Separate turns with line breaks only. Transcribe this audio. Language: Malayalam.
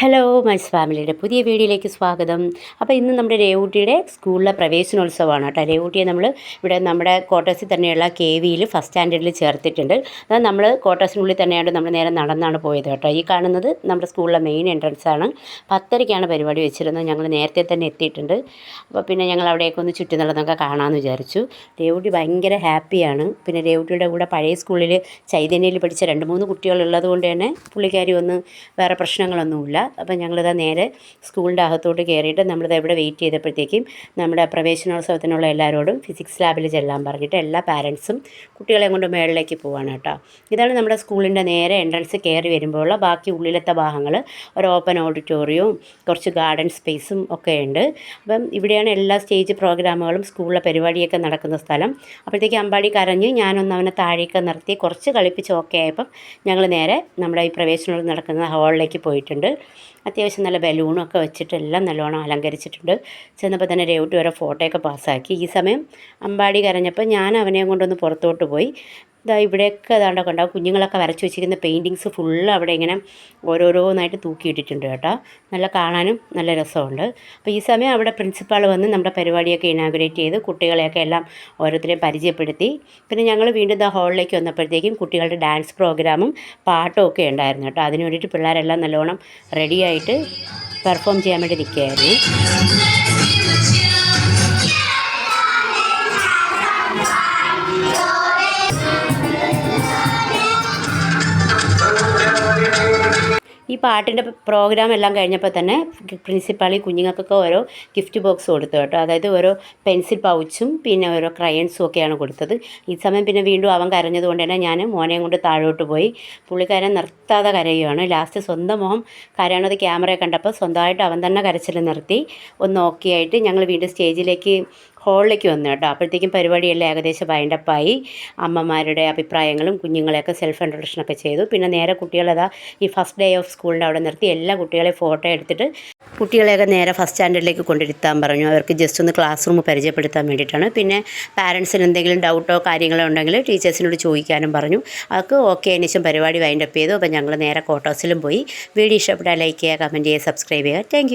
ഹലോ മൈസ് ഫാമിലിയുടെ പുതിയ വീഡിയോയിലേക്ക് സ്വാഗതം. അപ്പോൾ ഇന്ന് നമ്മുടെ രേവൂട്ടിയുടെ സ്കൂളിലെ പ്രവേശനോത്സവമാണ് കേട്ടോ. രേവൂട്ടിയെ നമ്മൾ ഇവിടെ നമ്മുടെ ക്വാർട്ടേഴ്സിൽ തന്നെയുള്ള കെ വിയിൽ ഫസ്റ്റ് സ്റ്റാൻഡേർഡിൽ ചേർത്തിട്ടുണ്ട്. അത് നമ്മൾ ക്വാർട്ടേഴ്സിനുള്ളിൽ തന്നെയാണ് നമ്മൾ നേരെ നടന്നാണ് പോയത് കേട്ടോ. ഈ കാണുന്നത് നമ്മുടെ സ്കൂളിലെ മെയിൻ എൻട്രൻസ് ആണ്. പത്തരയ്ക്കാണ് പരിപാടി വെച്ചിരുന്നത്. ഞങ്ങൾ നേരത്തെ തന്നെ എത്തിയിട്ടുണ്ട്. അപ്പോൾ പിന്നെ ഞങ്ങൾ അവിടെയൊക്കെ ഒന്ന് ചുറ്റി നടന്നൊക്കെ കാണാമെന്ന് വിചാരിച്ചു. രേവൂട്ടി ഭയങ്കര ഹാപ്പിയാണ്. പിന്നെ രേവൂട്ടിയുടെ കൂടെ പഴയ സ്കൂളിൽ ചൈതന്യയിൽ പഠിച്ച രണ്ട് മൂന്ന് കുട്ടികളുള്ളത് കൊണ്ട് തന്നെ പുള്ളിക്കാരി ഒന്ന് വേറെ പ്രശ്നങ്ങളൊന്നുമില്ല. അപ്പം ഞങ്ങളിതാ നേരെ സ്കൂളിന്റെ അകത്തോട്ട് കയറിയിട്ട് നമ്മളിത് ഇവിടെ വെയിറ്റ് ചെയ്തപ്പോഴത്തേക്കും നമ്മുടെ പ്രവേശനോത്സവത്തിനുള്ള എല്ലാവരോടും ഫിസിക്സ് ലാബിൽ ചെല്ലാൻ പറഞ്ഞിട്ട് എല്ലാ പാരൻസും കുട്ടികളെ കൊണ്ട് മേളിലേക്ക് പോവാണ് കേട്ടോ. ഇതാണ് നമ്മുടെ സ്കൂളിന്റെ നേരെ എൻട്രൻസ് കയറി വരുമ്പോഴുള്ള ബാക്കി ഉള്ളിലത്തെ ഭാഗങ്ങൾ. ഒരു ഓപ്പൺ ഓഡിറ്റോറിയവും കുറച്ച് ഗാർഡൻ സ്പേസും ഒക്കെ ഉണ്ട്. അപ്പം ഇവിടെയാണ് എല്ലാ സ്റ്റേജ് പ്രോഗ്രാമുകളും സ്കൂളിലെ പരിപാടിയൊക്കെ നടക്കുന്ന സ്ഥലം. അപ്പോഴത്തേക്ക് അമ്പാടി കരഞ്ഞ് ഞാനൊന്ന് അവനെ താഴേക്ക് നിർത്തി കുറച്ച് കളിപ്പിച്ച് ഓക്കെ ആയപ്പം ഞങ്ങൾ നേരെ നമ്മുടെ ഈ പ്രവേശനം നടക്കുന്ന ഹാളിലേക്ക് പോയിട്ടുണ്ട്. അത്യാവശ്യം നല്ല ബലൂണും ഒക്കെ വെച്ചിട്ട് എല്ലാം നല്ലോണം അലങ്കരിച്ചിട്ടുണ്ട്. ചെന്നപ്പോൾ തന്നെ രേവട്ടി വരെ ഫോട്ടോയൊക്കെ പാസ്സാക്കി ഈ സമയം അമ്പാടി കരഞ്ഞപ്പോൾ ഞാൻ അവനെയും കൊണ്ടൊന്ന് പുറത്തോട്ട് പോയി. ഇതാ ഇവിടെയൊക്കെ അതാണ്ടൊക്കെ ഉണ്ടാവും കുഞ്ഞുങ്ങളൊക്കെ വരച്ച് വെച്ചിരിക്കുന്ന പെയിന്റിങ്സ് ഫുള്ള് അവിടെ ഇങ്ങനെ ഓരോരോന്നായിട്ട് തൂക്കിയിട്ടിട്ടുണ്ട് കേട്ടോ. നല്ല കാണാനും നല്ല രസമുണ്ട്. അപ്പോൾ ഈ സമയം അവിടെ പ്രിൻസിപ്പാൾ വന്ന് നമ്മുടെ പരിപാടിയൊക്കെ ഇനാഗുറേറ്റ് ചെയ്ത് കുട്ടികളെയൊക്കെ എല്ലാം ഓരോരുത്തരെയും പരിചയപ്പെടുത്തി. പിന്നെ ഞങ്ങൾ വീണ്ടും ഇതാ ഹാളിലേക്ക് വന്നപ്പോഴത്തേക്കും കുട്ടികളുടെ ഡാൻസ് പ്രോഗ്രാമും പാട്ടും ഒക്കെ ഉണ്ടായിരുന്നു കേട്ടോ. അതിനു വേണ്ടിയിട്ട് പിള്ളേരെല്ലാം നല്ലോണം റെഡിയായിട്ട് പെർഫോം ചെയ്യാൻ വേണ്ടി നിൽക്കുകയായിരുന്നു. ഈ പാട്ടിന്റെ പ്രോഗ്രാം എല്ലാം കഴിഞ്ഞപ്പോൾ തന്നെ പ്രിൻസിപ്പാളി കുഞ്ഞുങ്ങൾക്കൊക്കെ ഓരോ ഗിഫ്റ്റ് ബോക്സ് കൊടുത്തു കേട്ടോ. അതായത് ഓരോ പെൻസിൽ പൗച്ചും പിന്നെ ഓരോ ക്രയൻസും ഒക്കെയാണ് കൊടുത്തത്. ഈ സമയം പിന്നെ വീണ്ടും അവൻ കരഞ്ഞതുകൊണ്ട് തന്നെ ഞാൻ മോനെയും കൊണ്ട് താഴോട്ട് പോയി. പുള്ളിക്കാരൻ നിർത്താതെ കരയുകയാണ് ലാസ്റ്റ് സ്വന്തം മോഹം കരയണത് ക്യാമറയെ കണ്ടപ്പോൾ സ്വന്തമായിട്ട് അവൻ തന്നെ കരച്ചിൽ നിർത്തി. ഒന്ന് ഓക്കെ ആയിട്ട് ഞങ്ങൾ വീണ്ടും സ്റ്റേജിലേക്ക് ഹോളിലേക്ക് വന്നു കേട്ടോ. അപ്പോഴത്തേക്കും പരിപാടിയെല്ലാം ഏകദേശം വൈൻഡപ്പായി അമ്മമാരുടെ അഭിപ്രായങ്ങളും കുഞ്ഞുങ്ങളെയൊക്കെ സെൽഫ് ഇൻട്രൊഡക്ഷനൊക്കെ ചെയ്തു. പിന്നെ നേരെ കുട്ടികളതാ ഈ ഫസ്റ്റ് ഡേ ഓഫ് സ്കൂളിന്റെ അവിടെ നിർത്തി. എല്ലാ കുട്ടികളെയും ഫോട്ടോ എടുത്തിട്ട് കുട്ടികളെയൊക്കെ നേരെ ഫസ്റ്റ് സ്റ്റാൻഡേർഡിലേക്ക് കൊണ്ടിരുത്താൻ പറഞ്ഞു. അവർക്ക് ജസ്റ്റ് ഒന്ന് ക്ലാസ് റൂം പരിചയപ്പെടുത്താൻ വേണ്ടിയിട്ടാണ്. പിന്നെ പാരൻസിന് എന്തെങ്കിലും ഡൗട്ടോ കാര്യങ്ങളോ ഉണ്ടെങ്കിൽ ടീച്ചേഴ്സിനോട് ചോദിക്കാനും പറഞ്ഞു. അതൊക്കെ ഓക്കെ അതിനുശേഷം പരിപാടി വൈൻഡപ്പ് ചെയ്തു. അപ്പോൾ ഞങ്ങൾ നേരെ കോട്ടോസിലും പോയി. വീഡിയോ ഇഷ്ടപ്പെട്ടാൽ ലൈക്ക് ചെയ്യുക കമന്റ് ചെയ്യുക സബ്സ്ക്രൈബ് ചെയ്യുക. താങ്ക്